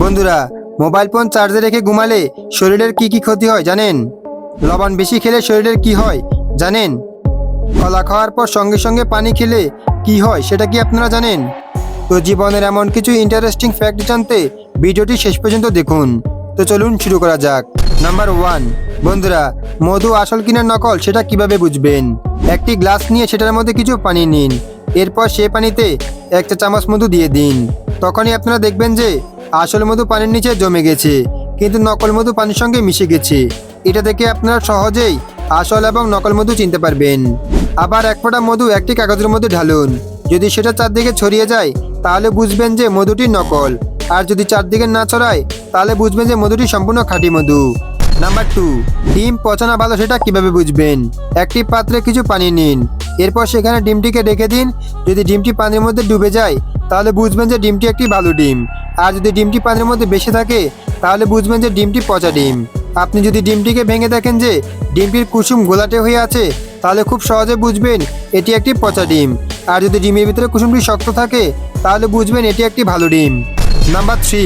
বন্ধুরা mobile phone চার্জে রেখে ঘুমালে শরীরের কি কি ক্ষতি হয় জানেন? লবণ বেশি খেলে শরীরের কি হয় জানেন? কলা খাওয়ার পর সঙ্গে সঙ্গে পানি খেলে কি হয় সেটা কি আপনারা জানেন? তো জীবনের এমন কিছু ইন্টারেস্টিং ফ্যাক্ট জানতে ভিডিওটি শেষ পর্যন্ত দেখুন। তো চলুন শুরু করা যাক। নাম্বার ওয়ান বন্ধুরা, মধু আসল কিনা নকল সেটা কীভাবে বুঝবেন? একটি গ্লাস নিয়ে সেটার মধ্যে কিছু পানি নিন। এরপর সে পানিতে এক চা চামচ মধু দিয়ে দিন। তখনই আপনারা দেখবেন যে আসল মধু পানির নিচে জমে গেছে, কিন্তু নকল মধু পানির সঙ্গে মিশে গেছে। এটা থেকে আপনারা সহজেই আসল এবং নকল মধু চিনতে পারবেন। আবার এক ফোঁটা মধু একটি কাগজের মধ্যে ঢালুন। যদি সেটা চারদিকে ছড়িয়ে যায়, তাহলে বুঝবেন যে মধুটি নকল। আর যদি চারদিকে না ছড়ায়, তাহলে বুঝবেন যে মধুটি সম্পূর্ণ খাঁটি মধু। নাম্বার টু, ডিম পচানা ভালো সেটা কীভাবে বুঝবেন? একটি পাত্রে কিছু পানি নিন। এরপর সেখানে ডিমটিকে রেখে দিন। যদি ডিমটি পানির মধ্যে ডুবে যায় তাহলে বুঝবেন যে ডিমটি একটি ভালো ডিম। আর যদি ডিমটি পানির মধ্যে বেশি থাকে, তাহলে বুঝবেন যে ডিমটি পচা ডিম। আপনি যদি ডিমটিকে ভেঙে দেখেন যে ডিমটির কুসুম গোলাটে হয়ে আছে, তাহলে খুব সহজে বুঝবেন এটি একটি পচা ডিম। আর যদি ডিমের ভিতরে কুসুমটি শক্ত থাকে, তাহলে বুঝবেন এটি একটি ভালো ডিম। নাম্বার থ্রি,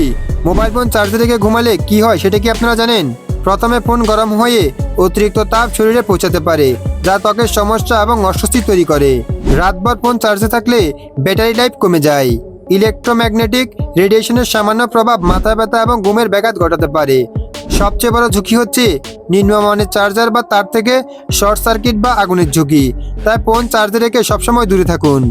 মোবাইল ফোন চার্জে রেখে ঘুমালে কি হয় সেটা কি আপনারা জানেন? প্রথমে ফোন গরম হয়ে অতিরিক্ত তাপ শরীরে পৌঁছাতে পারে, যা ত্বকের সমস্যা এবং অস্বস্তি তৈরি করে। রাতভর ফোন চার্জে থাকলে ব্যাটারি লাইফ কমে যায়। ইলেকট্রোম্যাগনেটিক রেডিয়েশনের সামান্য প্রভাব মাথা ব্যথা এবং ঘুমের ব্যাঘাত ঘটাতে পারে। সবচেয়ে বড় ঝুঁকি হচ্ছে নিম্নমানের চার্জার বা তার থেকে শর্ট সার্কিট বা আগুনের ঝুঁকি। তাই ফোন চার্জে রেখে সবসময় দূরে থাকুন।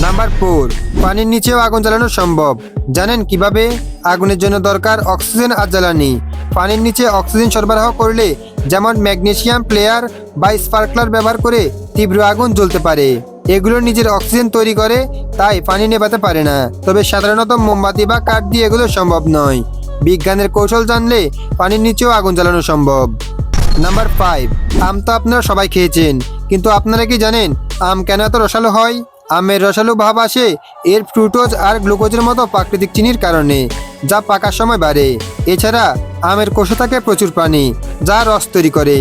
নাম্বার ফোর, পানির নিচেও আগুন জ্বালানো সম্ভব। জানেন কীভাবে? আগুনের জন্য দরকার অক্সিজেন আর জ্বালানি। পানির নিচে অক্সিজেন সরবরাহ করলে যেমন ম্যাগনেশিয়াম প্লেয়ার বা স্পার্কলার ব্যবহার করে তীব্র আগুন জ্বলতে পারে। এগুলো নিজের অক্সিজেন তৈরি করে, তাই পানি নেভাতে পারে না। তবে সাধারণত মোমবাতি বা কাঠ দিয়ে এগুলো সম্ভব নয়। বিজ্ঞানের কৌশল জানলে পানির নিচেও আগুন জ্বালানো সম্ভব। নাম্বার ফাইভ, আম তো আপনারা সবাই খেয়েছেন, কিন্তু আপনারা কি জানেন আম কেন এত রসালো হয়? আমের রসালো ভাব আসে এর ফ্রুটোজ আর গ্লুকোজের মতো প্রাকৃতিক চিনির কারণে, যা পাকার সময় বাড়ে। এছাড়া আমের কোষে থাকে প্রচুর পানি, যা রস তৈরি করে।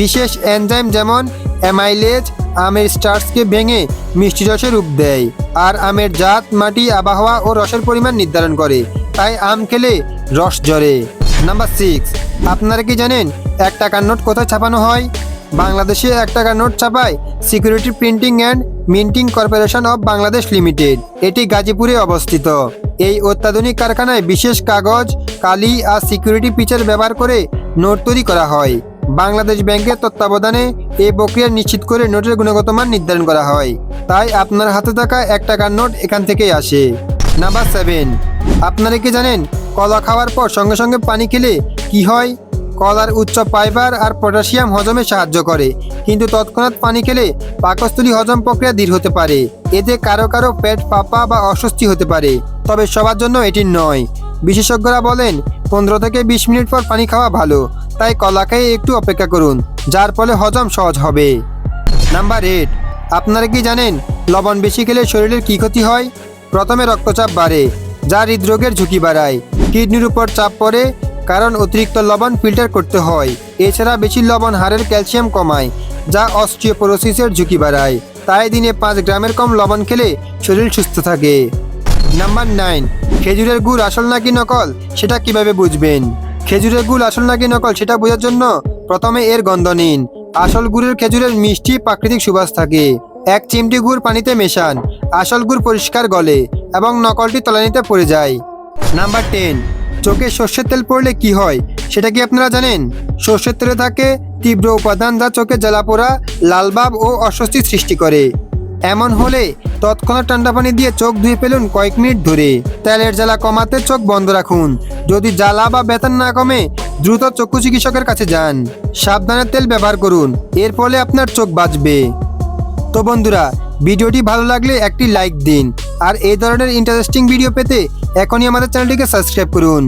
বিশেষ এনজাইম যেমন অ্যামাইলেজ আমের স্টার্চকে ভেঙে মিষ্টি রসে রূপ দেয়। আর আমের জাত, মাটি, আবহাওয়া ও রসের পরিমাণ নির্ধারণ করে। তাই আম খেলে রস জ্বরে নাম্বার সিক্স আপনারা কি জানেন এক টাকার নোট কোথায় ছাপানো হয়? বাংলাদেশে এক টাকার note ছাপায় security printing and minting corporation of Bangladesh limited এটি গাজীপুরে অবস্থিত। এই অত্যাধুনিক কারখানায় বিশেষ কাগজ, কালি আর সিকিউরিটি পিচার ব্যবহার করে নোট তৈরি করা হয়। বাংলাদেশ ব্যাংকের তত্ত্বাবধানে এই প্রক্রিয়া নিশ্চিত করে নোটের গুণগত মান নির্ধারণ করা হয়। তাই আপনার হাতে থাকা এক টাকার নোট এখান থেকেই আসে। Number seven. আপনারা কি জানেন কলা খাওয়ার পর সঙ্গে সঙ্গে পানি খেলে কি হয়? কলার উচ্চ ফাইবার আর পটাশিয়াম হজমে সাহায্য করে, কিন্তু তৎক্ষণাৎ পানি খেলে পাকস্থলী হজম প্রক্রিয়া দৃঢ় হতে পারে। এতে কারও কারও পেট পাপা বা অস্বস্তি হতে পারে, তবে সবার জন্য এটি নয়। বিশেষজ্ঞরা বলেন, পনেরো থেকে বিশ মিনিট পর পানি খাওয়া ভালো তাই কলা খেয়ে একটু অপেক্ষা করুন, যার ফলে হজম সহজ হবে। নাম্বার এইট, আপনারা কি জানেন লবণ বেশি খেলে শরীরের কী ক্ষতি হয়? প্রথমে রক্তচাপ বাড়ে, যা হৃদরোগের ঝুঁকি বাড়ায়। কিডনির উপর চাপ পড়ে, কারণ অতিরিক্ত লবণ ফিল্টার করতে হয়। এছাড়া বেশি লবণ হাড়ের ক্যালসিয়াম কমায়, যা অস্ট্রিওপোরোসিসের ঝুঁকি বাড়ায়। তাই দিনে পাঁচ গ্রামের কম লবণ খেলে শরীর সুস্থ থাকে। নাম্বার নাইন, খেজুরের গুড় আসল নাকি নকল, সেটা কীভাবে বুঝবেন? খেজুরের গুড় আসল নাকি নকল সেটা বোঝার জন্য প্রথমে এর গন্ধ নিন। আসল গুড়ের খেজুরের মিষ্টি প্রাকৃতিক সুবাস থাকে। এক চিমটি গুড় পানিতে মেশান, আসল গুড় পরিষ্কার গলে এবং নকলটি তলানিতে পড়ে যায়। নাম্বার টেন, চোখে সর্ষের তেল পড়লে কি হয়, সেটা কি আপনারা জানেন? সর্ষের তেলে থাকে তীব্র উপাদান যা চোখে জ্বালা পোড়া লালভাব ও অস্বস্তি সৃষ্টি করে। এমন হলে তৎক্ষণাৎ ঠান্ডা পানি দিয়ে চোখ ধুয়ে ফেলুন কয়েক মিনিট ধরে। তেলের জ্বালা কমাতে চোখ বন্ধ রাখুন। যদি জ্বালা বা বেতন না কমে, দ্রুত চক্ষু চিকিৎসকের কাছে যান। সাবধানে তেল ব্যবহার করুন, এর ফলে আপনার চোখ বাঁচবে। তো বন্ধুরা, ভিডিওটি ভালো লাগলে একটি লাইক দিন। আর এই ধরনের ইন্টারেস্টিং ভিডিও পেতে এখনই আমাদের চ্যানেলটিকে সাবস্ক্রাইব করুন।